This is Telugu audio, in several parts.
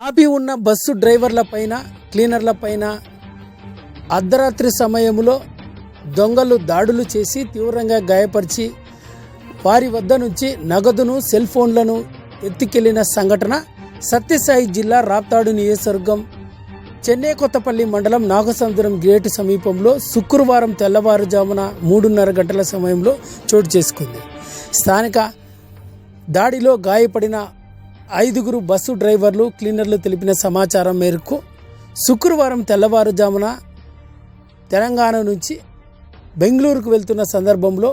ఆపి ఉన్న బస్సు డ్రైవర్ల పైన క్లీనర్ల పైన అర్ధరాత్రి సమయంలో దొంగలు దాడులు చేసి తీవ్రంగా గాయపరిచి వారి వద్ద నుంచి నగదును సెల్ ఫోన్లను ఎత్తుకెళ్ళిన సంఘటన సత్యసాయి జిల్లా రాప్తాడు నియోజకవర్గం చెన్నై కొత్తపల్లి మండలం నాగసముద్రం గేటు సమీపంలో శుక్రవారం తెల్లవారుజామున మూడున్నర గంటల సమయంలో చోటు చేసుకుంది. స్థానిక దాడిలో గాయపడిన ఐదుగురు బస్సు డ్రైవర్లు క్లీనర్లు తెలిపిన సమాచారం మేరకు శుక్రవారం తెల్లవారుజామున తెలంగాణ నుంచి బెంగళూరుకు వెళ్తున్న సందర్భంలో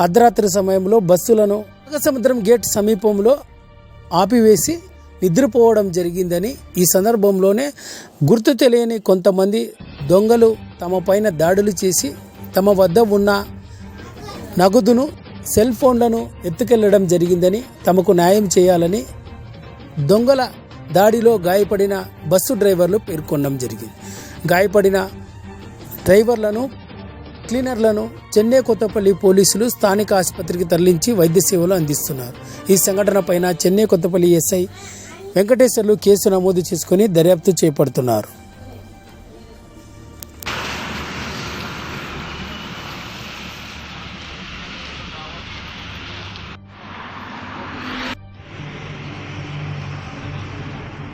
అర్ధరాత్రి సమయంలో బస్సులను సముద్రం గేట్ సమీపంలో ఆపివేసి నిద్రపోవడం జరిగిందని ఈ సందర్భంలోనే గుర్తు తెలియని కొంతమంది దొంగలు తమ పైన దాడులు చేసి తమ వద్ద ఉన్న నగదును సెల్ ఫోన్లను ఎత్తుకెళ్ళడం జరిగిందని తమకు న్యాయం చేయాలని దొంగల దాడిలో గాయపడిన బస్సు డ్రైవర్లు పేర్కొనడం జరిగింది. గాయపడిన డ్రైవర్లను క్లీనర్లను చెన్నై కొత్తపల్లి పోలీసులు స్థానిక ఆసుపత్రికి తరలించి వైద్య సేవలు అందిస్తున్నారు. ఈ సంఘటన పైన చెన్నై కొత్తపల్లి ఎస్ఐ వెంకటేశ్వర్లు కేసు నమోదు చేసుకుని దర్యాప్తు చేపడుతున్నారు.